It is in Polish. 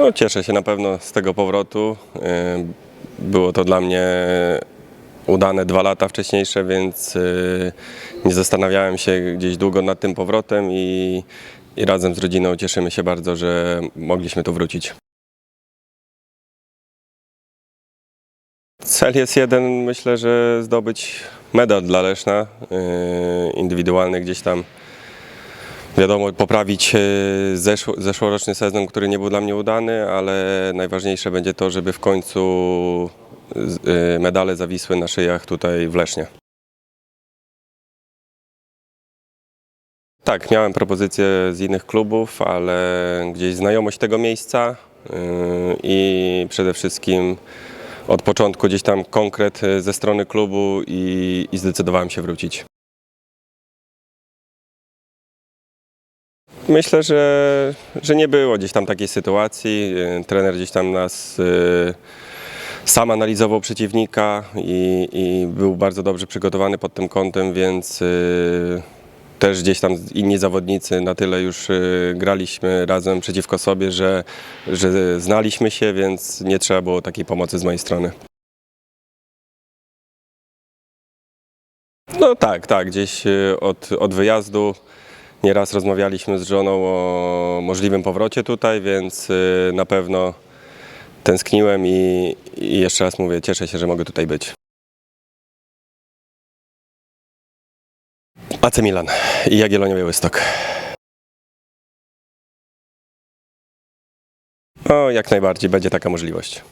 No, cieszę się na pewno z tego powrotu. Y, Było to dla mnie udane dwa lata wcześniejsze, więc y, nie zastanawiałem się gdzieś długo nad tym powrotem i, i razem z rodziną cieszymy się bardzo, że mogliśmy tu wrócić. Cel jest jeden, myślę, że zdobyć medal dla Leszna, y, indywidualny gdzieś tam. Wiadomo, poprawić zeszło, zeszłoroczny sezon, który nie był dla mnie udany, ale najważniejsze będzie to, żeby w końcu y, medale zawisły na szyjach tutaj w Lesznie. Tak, miałem propozycje z innych klubów, ale gdzieś znajomość tego miejsca yy, i przede wszystkim od początku gdzieś tam konkret ze strony klubu i, i zdecydowałem się wrócić. Myślę, że, że nie było gdzieś tam takiej sytuacji. Yy, Trener gdzieś tam nas yy, sam analizował przeciwnika i, i był bardzo dobrze przygotowany pod tym kątem, więc yy, też gdzieś tam inni zawodnicy na tyle już graliśmy razem przeciwko sobie, że, że znaliśmy się, więc nie trzeba było takiej pomocy z mojej strony. No tak, tak, gdzieś od, od wyjazdu nieraz rozmawialiśmy z żoną o możliwym powrocie tutaj, więc yy, na pewno tęskniłem i, i jeszcze raz mówię, cieszę się, że mogę tutaj być. AC Milan i Jagiellonia Białystok. O, jak najbardziej, będzie taka możliwość.